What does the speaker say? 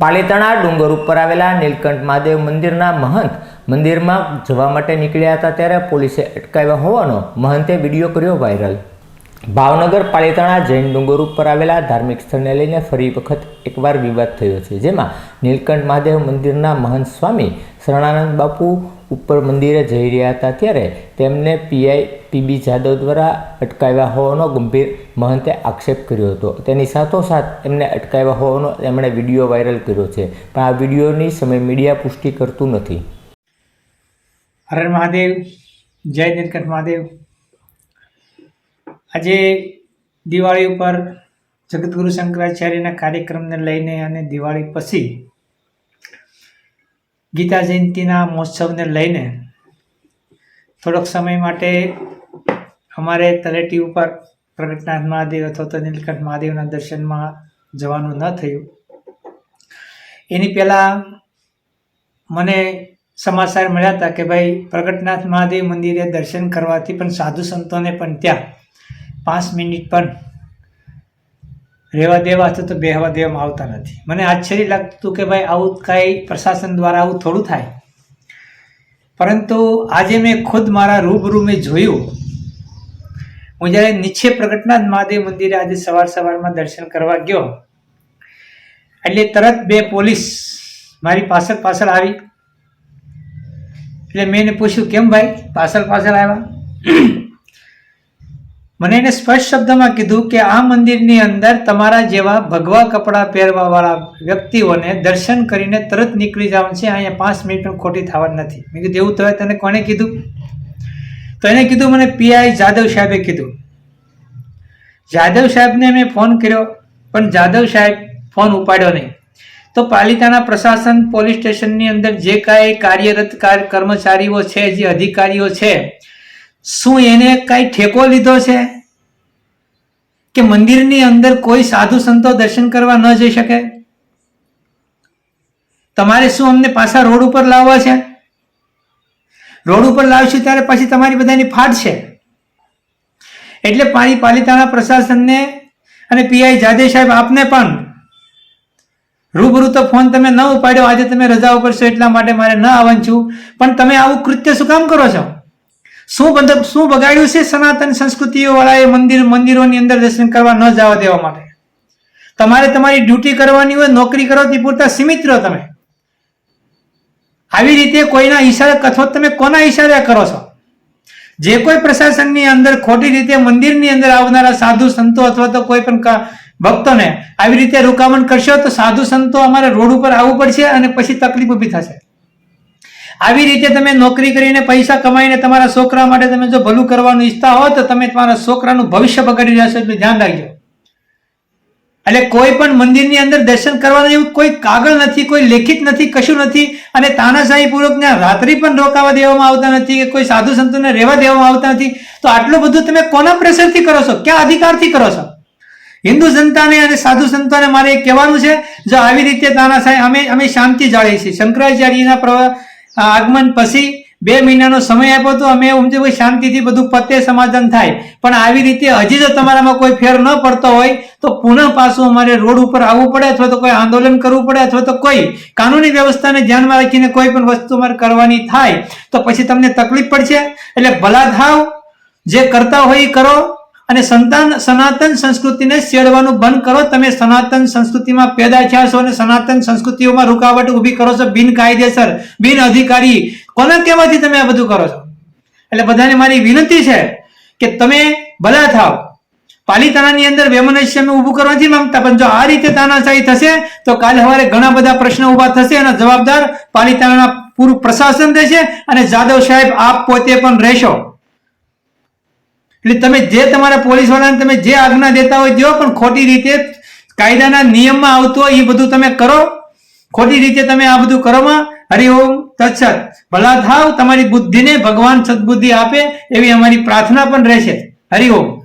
પાલીતાણા ડુંગર ઉપર આવેલા નીલકંઠ મહાદેવ મંદિરના મહંત મંદિરમાં જવા માટે નીકળ્યા હતા ત્યારે પોલીસે અટકાવ્યા હોવાનો મહંતે વીડિયો કર્યો વાયરલ. ભાવનગર પાલીતાણા જૈન ડુંગર ઉપર આવેલા ધાર્મિક સ્થળને લઈને ફરી વખત એકવાર વિવાદ થયો છે, જેમાં નીલકંઠ મહાદેવ મંદિરના મહંત સ્વામી શરણાનંદ બાપુ ઉપર મંદિરે જઈ રહ્યા હતા ત્યારે તેમને પીઆઈ પીબી જાદવ દ્વારા અટકાવ્યા હોવાનો ગંભીર મહંતે આક્ષેપ કર્યો હતો. તેની સાથોસાથ એમને અટકાવ્યા હોવાનો એમણે વીડિયો વાયરલ કર્યો છે, પણ આ વિડીયોની સમય મીડિયા પુષ્ટિ કરતું નથી. હરણ મહાદેવ, જય નીલકંઠ મહાદેવ. આજે દિવાળી ઉપર જગતગુરુ શંકરાચાર્યના કાર્યક્રમને લઈને અને દિવાળી પછી ગીતા જયંતિના મહોત્સવને લઈને થોડોક સમય માટે અમારે તલેટી ઉપર પ્રગટનાથ મહાદેવ અથવા તો નીલકંઠ મહાદેવના દર્શનમાં જવાનું ન થયું. એની પહેલાં મને સમાચાર મળ્યા હતા કે ભાઈ પ્રગટનાથ મહાદેવ મંદિરે દર્શન કરવાથી પણ સાધુ સંતોને પણ ત્યાં પાંચ મિનિટ પણ રહેવા દેવા અથવા તો બેહવા દેવામાં આવતા નથી. મને આશ્ચર્ય લાગતું હતું કે ભાઈ આવું કાંઈ પ્રશાસન દ્વારા આવું થોડું થાય. પરંતુ આજે મેં ખુદ મારા રૂબરૂ મેં જોયું. હું જ્યારે નીચે પ્રગટનાથ મહાદેવ મંદિરે આજે સવાર સવારમાં દર્શન કરવા ગયો. એટલે તરત બે પોલીસ મારી પાછળ પાછળ આવી. એટલે મેં એને પૂછ્યું, કેમ ભાઈ? પાછળ પાછળ આવ્યા? મને એને સ્પષ્ટ શબ્દમાં કીધું કે આ મંદિરની અંદર તમારા જેવા ભગવા કપડાં પહેરવાવાળા વ્યક્તિઓને દર્શન કરીને તરત નીકળી જવાનું છે. અહીંયા પાંચ મિનિટ પણ ખોટી થવાની નથી. મેં કીધું, એવું તો તને કોને કીધું? તો એને કીધું, મને પીઆઈ જાદવ સાહેબે કીધું. જાદવ સાહેબને મેં ફોન કર્યો, પણ જાદવ સાહેબ ફોન ઉપાડ્યો નહીં. તો પાલિકાના પ્રશાસન પોલીસ સ્ટેશનની અંદર જે કાંઈ કાર્યરત કાર- કર્મચારીઓ છે, જે અધિકારીઓ છે, શું એને કાંઈ ઠેકો લીધો છે? કે મંદિરની અંદર કોઈ સાધુ સંતો દર્શન કરવા ન જઈ શકે? તમારે શું અમને પાછા રોડ ઉપર લાવવા છે? રોડ ઉપર લાવશું ત્યારે પછી તમારી બધાની ફાટ છે. એટલે પાણી પાલિતાણા પ્રશાસનને અને પીઆઈ જાદે સાહેબ આપને પણ રૂબરૂ તો ફોન તમે ન ઉપાડ્યો. આજે તમે રજા ઉપર છો એટલા માટે મારે ન આવવાનું છું. પણ તમે આવું કૃત્ય શું કામ કરો છો? શું બંધ શું બગાડ્યું છે સનાતન સંસ્કૃતિઓ વાળાએ મંદિર મંદિરોની અંદર દર્શન કરવા ન જવા દેવા માટે? તમારે તમારી ડ્યુટી કરવાની હોય, નોકરી કરો, તે પૂરતા સીમિત રહો તમે. આવી રીતે કોઈના ઈશારે અથવા તમે કોના ઈશારે કરો છો? જે કોઈ પ્રશાસનની અંદર ખોટી રીતે મંદિરની અંદર આવનારા સાધુ સંતો અથવા તો કોઈ પણ ભક્તોને આવી રીતે રોકામણ કરશો તો સાધુ સંતો અમારે રોડ ઉપર આવવું પડશે અને પછી તકલીફ ઊભી થશે. આવી રીતે તમે નોકરી કરીને પૈસા કમાઈને તમારા છોકરા માટે તમે જો ભલું કરવાનું ઈચ્છતા હો, તો તમે તમારા છોકરાનું ભવિષ્ય બગાડી રહ્યા છો એટલે ધ્યાન રાખજો. એટલે કોઈ પણ મંદિરની અંદર દર્શન કરવાનું એવું કોઈ કાગળ નથી, કોઈ લેખિત નથી, કશું નથી, અને તાનાશાહી પૂર્વક રાત્રિ પણ રોકાવા દેવામાં આવતા નથી કે કોઈ સાધુ સંતોને રહેવા દેવામાં આવતા નથી. તો આટલું બધું તમે કોના પ્રેશરથી કરો છો? ક્યાં અધિકારથી કરો છો? હિન્દુ જનતાને અને સાધુ સંતોને મારે કહેવાનું છે, જો આવી રીતે તાનાશાહી અમે અમે શાંતિ જાળીએ છીએ. શંકરાચાર્યના પ્ર- આગમન પછી બે મહિનાનો સમય આપ્યો તો અમે એમ છે ભાઈ શાંતિથી બધું પતે, સમાધાન થાય. પણ આવી રીતે હજી જો તમારામાં કોઈ ફેર ન પડતો હોય, તો પુનઃ પાછું અમારે રોડ ઉપર આવવું પડે અથવા તો કોઈ આંદોલન કરવું પડે અથવા તો કોઈ કાનૂની વ્યવસ્થાને ધ્યાનમાં રાખીને કોઈ પણ વસ્તુ અમારે કરવાની થાય, તો પછી તમને તકલીફ પડશે. એટલે ભલા થાવ, જે કરતા હોય એ કરો. અને સંતાન, સનાતન સંસ્કૃતિને શેડવાનું બંધ કરો. તમે સનાતન સંસ્કૃતિમાં પેદા થયા છો અને સનાતન સંસ્કૃતિઓમાં રૂકાવટ ઊભી કરો છો. બિનકાયદેસર બિન અધિકારી. કોના કહેવાથી તમે આ બધું કરો છો? એટલે બધાને મારી વિનંતી છે કે તમે ભલા થાવ. પાલિતાણાની અંદર વેમનસ્ય ઊભું કરવા નથી માંગતા, પણ જો આ રીતે તાનાશાહી થશે, તો કાલે સવારે ઘણા બધા પ્રશ્નો ઊભા થશે અને જવાબદાર પાલિતાણાના પૂરું પ્રશાસન રહેશે અને જાદવ સાહેબ આપ પોતે પણ રહેશો. એટલે તમે જે તમારા પોલીસ વાળાને તમે જે આજ્ઞા દેતા હોય દો પણ ખોટી રીતે કાયદાના નિયમમાં આવતું હોય એ બધું તમે કરો. ખોટી રીતે તમે આ બધું કરોમાં. હરિઓમ તત્સત. ભલા થાવ, તમારી બુદ્ધિને ભગવાન સદબુદ્ધિ આપે એવી અમારી પ્રાર્થના પણ રહેશે. હરિઓમ